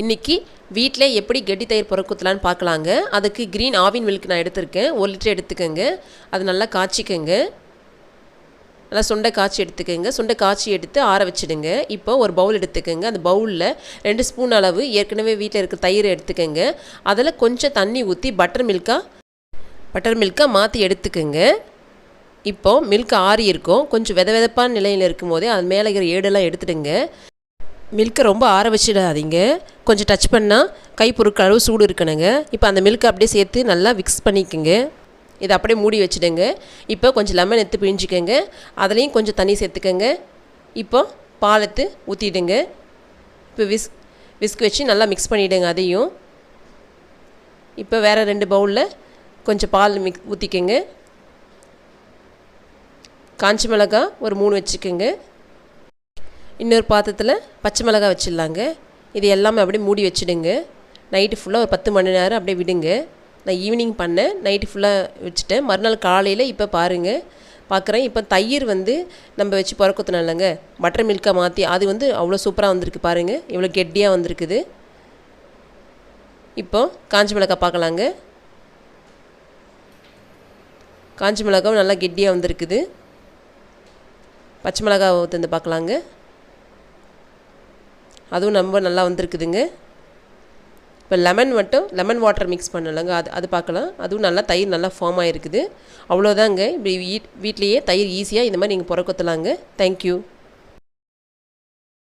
இன்றைக்கி வீட்டில் எப்படி கெட்டி தயிர் புறக்குத்தலான்னு பார்க்கலாங்க அதுக்கு க்ரீன் ஆவின் மில்க் நான் எடுத்திருக்கேன். ஒரு லிட்டர் எடுத்துக்கோங்க. அது நல்லா காய்ச்சிக்கங்க. நல்லா சுண்டை காய்ச்சி எடுத்துக்கோங்க. சுண்டை காய்ச்சி எடுத்து ஆற வச்சுடுங்க. இப்போ ஒரு பவுல் எடுத்துக்கோங்க. அந்த பவுலில் ரெண்டு ஸ்பூன் அளவு ஏற்கனவே வீட்டில் இருக்க தயிர் எடுத்துக்கோங்க. அதில் கொஞ்சம் தண்ணி ஊற்றி பட்டர் மில்காக பட்டர் மில்காக மாற்றி எடுத்துக்கோங்க. இப்போது மில்க் ஆறி இருக்கும். கொஞ்சம் வித வெதப்பான நிலையில் இருக்கும் போதே அது மேலே இருக்கிற ஏடெல்லாம் எடுத்துடுங்க. மில்க்கை ரொம்ப ஆற வச்சிடாதீங்க கொஞ்சம் டச் பண்ணால் கை பொருட்கள் அளவு சூடு இருக்கணுங்க. இப்போ அந்த மில்க்கை அப்படியே சேர்த்து நல்லா மிக்ஸ் பண்ணிக்கோங்க. இதை அப்படியே மூடி வச்சுடுங்க. இப்போ கொஞ்சம் லெமன் எடுத்து பிழிஞ்சிக்கோங்க. அதுலேயும் கொஞ்சம் தண்ணி சேர்த்துக்கோங்க. இப்போ பால் எடுத்து ஊற்றிடுங்க இப்போ விஸ் விஸ்க் வச்சு நல்லா மிக்ஸ் பண்ணிவிடுங்க அதையும். இப்போ வேறு ரெண்டு பவுலில் கொஞ்சம் பால் மிக் ஊற்றிக்கோங்க காஞ்சி மிளகாய் ஒரு மூணு வச்சுக்கோங்க. இன்னொரு பாத்திரத்தில் பச்சை மிளகாய் வச்சிடலாங்க. இது எல்லாமே அப்படியே மூடி வச்சுடுங்க. நைட்டு ஃபுல்லாக ஒரு பத்து மணி நேரம் அப்படியே விடுங்க. நான் ஈவினிங் பண்ணேன். நைட்டு ஃபுல்லாக வச்சுட்டேன். மறுநாள் காலையில் இப்போ பாருங்கள் பார்க்குறேன் இப்போ தயிர் வந்து நம்ம வச்சு பிறக்கத்தணும் இல்லைங்க பட்டர் மில்காக மாற்றி அது வந்து அவ்வளோ சூப்பராக வந்திருக்கு பாருங்கள் இவ்வளோ கெட்டியாக வந்திருக்குது. இப்போ காஞ்சி மிளகாய் பார்க்கலாங்க காஞ்சி மிளகாவும் நல்லா கெட்டியாக வந்திருக்குது. பச்சை மிளகாய் ஊற்றி பார்க்கலாங்க அதுவும் ரொம்ப நல்லா வந்திருக்குதுங்க. இப்போ லெமன் மட்டும் லெமன் வாட்டர் மிக்ஸ் பண்ணலைங்க. அது அது பார்க்கலாம். அதுவும் நல்லா தயிர் நல்லா ஃபார்ம் ஆகிருக்குது அவ்வளோதாங்க. இப்படி வீட் வீட்லேயே தயிர் ஈஸியாக இந்த மாதிரி நீங்கள் புறக்கொத்தலாங்க தேங்க்யூ